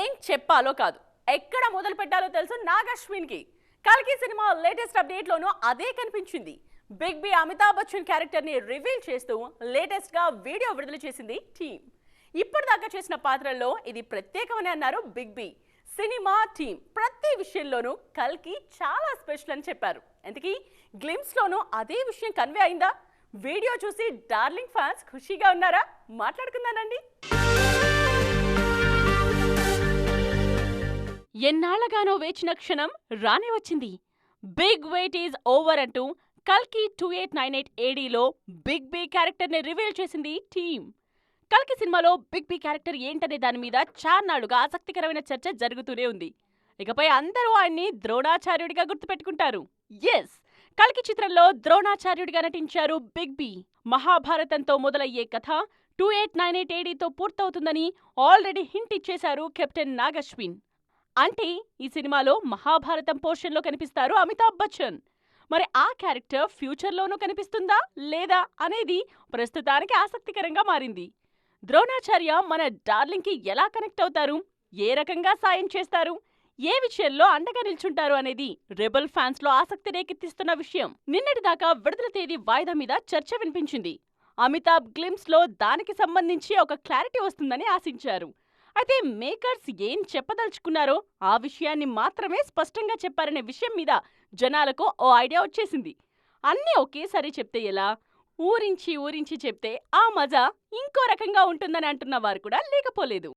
ఏం చెప్పాలో కాదు. ఎక్కడ మొదలు పెట్టాలో తెలుసు నాగశ్విన్కి. కల్కి సినిమా లేటెస్ట్ అప్డేట్లోనూ అదే కనిపించింది. బిగ్ బి అమితాబ్ బచ్చన్ క్యారెక్టర్ని రివీల్ చేస్తూ లేటెస్ట్గా వీడియో విడుదల చేసింది టీం ఇప్పటిదాకా చేసిన పాత్రల్లో ఇది ప్రత్యేకమని అన్నారు బిగ్ బి. సినిమా టీం ప్రతి విషయంలోనూ కల్కి చాలా స్పెషల్ అని చెప్పారు. ఎందుకీ? గ్లిమ్స్లోనూ అదే విషయం కన్వే అయిందా? వీడియో చూసి డార్లింగ్ ఫ్యాన్స్ ఖుషీగా ఉన్నారా? మాట్లాడుకుందానండి ఎన్నాళ్ళగానో వేచిన క్షణం రానే వచ్చింది. బిగ్ వెయిట్ ఈజ్ ఓవర్ అంటూ కల్కి టూ ఎయిట్ నైన్ ఎయిట్ ఏడీలో బిగ్ బి క్యారెక్టర్ని రివీల్ చేసింది టీమ్. కల్కి సినిమాలో బిగ్ బి క్యారెక్టర్ ఏంటనే దాని మీద చార్నాడుగా ఆసక్తికరమైన చర్చ జరుగుతూనే ఉంది. ఇకపై అందరూ ఆయన్ని ద్రోణాచార్యుడిగా గుర్తుపెట్టుకుంటారు. ఎస్ కల్కి చిత్రంలో ద్రోణాచార్యుడిగా నటించారు బిగ్ బి. మహాభారతంతో మొదలయ్యే కథ టూ ఎయిట్ నైన్ ఎయిట్ ఏడీతో పూర్తవుతుందని ఆల్రెడీ హింట్ ఇచ్చేశారు కెప్టెన్ నాగశ్విన్. అంటే ఈ సినిమాలో మహాభారతం పోర్షన్లో కనిపిస్తారు అమితాబ్ బచ్చన్. మరి ఆ క్యారెక్టర్ ఫ్యూచర్లోనూ కనిపిస్తుందా లేదా అనేది ప్రస్తుతానికి ఆసక్తికరంగా మారింది. ద్రోణాచార్య మన డార్లింగ్కి ఎలా కనెక్ట్ అవుతారు ఏ రకంగా సాయం చేస్తారు ఏ విషయంలో అండగా నిల్చుంటారు అనేది రెబల్ ఫ్యాన్స్లో ఆసక్తి రేకెత్తిస్తున్న విషయం. నిన్నటిదాకా విడుదల తేదీ వాయిదా మీద చర్చ వినిపించింది. అమితాబ్ గ్లిమ్స్లో దానికి సంబంధించి ఒక క్లారిటీ వస్తుందని ఆశించారు. అయితే మేకర్స్ ఏం చెప్పదలుచుకున్నారో ఆ విషయాన్ని మాత్రమే స్పష్టంగా చెప్పారనే విషయం మీద జనాలకు ఓ ఐడియా వచ్చేసింది. అన్నీ ఒకేసారి చెప్తే ఎలా? ఊరించి ఊరించి చెప్తే ఆ మజా ఇంకో రకంగా ఉంటుందని అంటున్న వారు కూడా లేకపోలేదు.